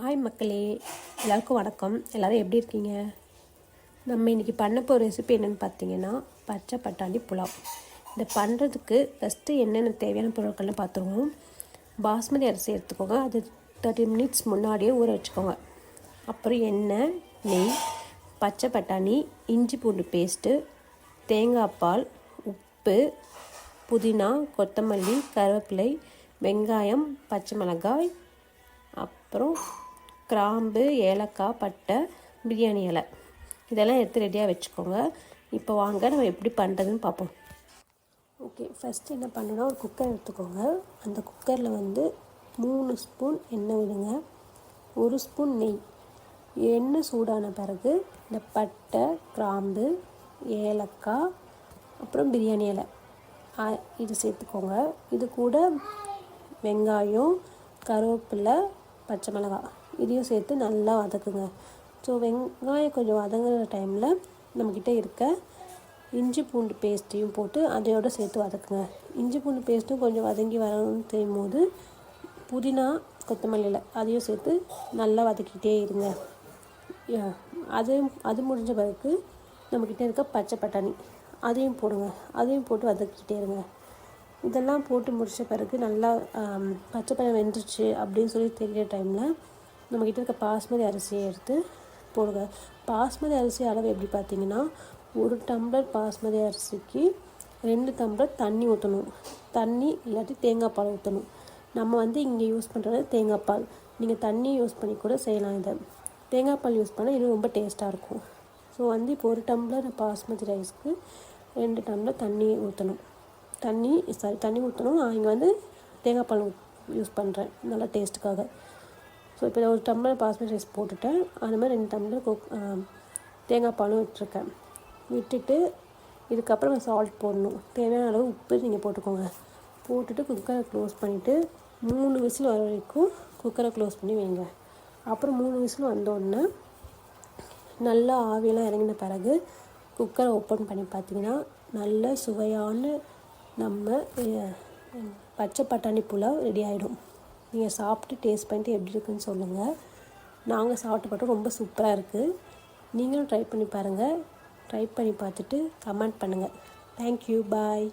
Hi மக்களே எல்லாருக்கும் வணக்கம். எல்லோரும் எப்படி இருக்கீங்க? நம்ம இன்றைக்கி பண்ண போகிற ரெசிபி என்னென்னு பார்த்தீங்கன்னா பச்சை பட்டாணி புலாவ். இதை பண்ணுறதுக்கு ஃபஸ்ட்டு என்னென்ன தேவையான பொருட்கள்னு பார்த்துருவோம் பாஸ்மதி அரிசி எடுத்துக்கோங்க. அது தேர்ட்டி மினிட்ஸ் முன்னாடியே ஊற வச்சுக்கோங்க. அப்புறம் எண்ணெய் நெய் பச்சை பட்டாணி இஞ்சி பூண்டு பேஸ்ட்டு தேங்காய் பால் உப்பு புதினா கொத்தமல்லி கருவேப்பிலை வெங்காயம் பச்சை மிளகாய் அப்புறம் கிராம்பு ஏலக்காய் பட்டை பிரியாணி இலை. இதெல்லாம் எடுத்து ரெடியாக வச்சுக்கோங்க. இப்போ வாங்க நம்ம எப்படி பண்ணுறதுன்னு பார்ப்போம். ஓகே ஃபஸ்ட்டு என்ன பண்ணணும்னா ஒரு குக்கர் எடுத்துக்கோங்க. அந்த குக்கரில் வந்து மூணு ஸ்பூன் எண்ணெய் விடுங்க. ஒரு ஸ்பூன் நெய். எண்ணெய் சூடான பிறகு இந்த பட்டை கிராம்பு ஏலக்காய் அப்புறம் பிரியாணி இலை. இது சேர்த்துக்கோங்க. இது கூட வெங்காயம் கருவேப்பிலை பச்சை மிளகாய். இதையும் சேர்த்து நல்லா வதக்குங்க. ஸோ வெங்காயம் கொஞ்சம் வதங்குற டைமில் நம்மக்கிட்ட இருக்க இஞ்சி பூண்டு பேஸ்ட்டையும் போட்டு அதையோடு சேர்த்து வதக்குங்க. இஞ்சி பூண்டு பேஸ்ட்டும் கொஞ்சம் வதங்கி வரணும்னு தெரியும் போது புதினா கொத்தமல்லியில் அதையும் சேர்த்து நல்லா வதக்கிட்டே இருங்க. அது அது முடிஞ்ச பிறகு நம்மக்கிட்ட இருக்க பச்சை பட்டாணி அதையும் போடுங்க. அதையும் போட்டு வதக்கிட்டே இருங்க. இதெல்லாம் போட்டு முடித்த பிறகு நல்லா பச்சை பழம் வெந்துருச்சு அப்படின்னு சொல்லி தெரிகிற டைமில் நம்மக்கிட்ட இருக்க பாஸ்மதி அரிசியை எடுத்து போடுங்க. பாஸ்மதி அரிசி அளவு எப்படி பார்த்தீங்கன்னா ஒரு டம்ளர் பாஸ்மதி அரிசிக்கு ரெண்டு டம்ளர் தண்ணி ஊற்றணும் தண்ணி இல்லாட்டி தேங்காய் பால் ஊற்றணும் நம்ம வந்து இங்கே யூஸ் பண்ணுறது தேங்காய் பால். நீங்கள் தண்ணி யூஸ் பண்ணி கூட செய்யலாம் இதை. தேங்காய் பால் யூஸ் பண்ணால் இன்னும் ரொம்ப டேஸ்ட்டாக இருக்கும். ஸோ வந்து இப்போ ஒரு டம்ளர் பாஸ்மதி ரைஸ்க்கு ரெண்டு டம்ளர் தண்ணி ஊற்றணும் தண்ணி சாரி தண்ணி ஊற்றணும் நான் இங்கே வந்து தேங்காய் பால் யூஸ் பண்ணுறேன் நல்லா டேஸ்ட்டுக்காக ஸோ இப்போ ஒரு டம்ளர் பாஸ்மதி ரைஸ் போட்டுட்டேன். அது மாதிரி ரெண்டு டம்ளர் குக் தேங்காய் பாலும் விட்டுருக்கேன் விட்டுட்டு இதுக்கப்புறம் சால்ட் போடணும். தேவையான அளவு உப்பு நீங்கள் போட்டுக்கோங்க. போட்டுட்டு குக்கரை க்ளோஸ் பண்ணிவிட்டு மூணு விசில் வர வரைக்கும் குக்கரை க்ளோஸ் பண்ணி வைங்க. அப்புறம் மூணு விசில் வந்தோடனே நல்லா ஆவியெல்லாம் இறங்கின பிறகு குக்கரை ஓப்பன் பண்ணி பார்த்தீங்கன்னா நல்ல சுவையான நம்ம பச்சை பட்டாணி புலாவ் ரெடி ஆகிடும் நீங்கள் சாப்பிட்டு டேஸ்ட் பண்ணிட்டு எப்படி இருக்குன்னு சொல்லுங்கள் நாங்கள் சாப்பிட்டு பார்த்தோம் ரொம்ப சூப்பராக இருக்குது நீங்களும் ட்ரை பண்ணி பாருங்கள் ட்ரை பண்ணி பார்த்துட்டு கமெண்ட் பண்ணுங்கள் தேங்க்யூ பாய்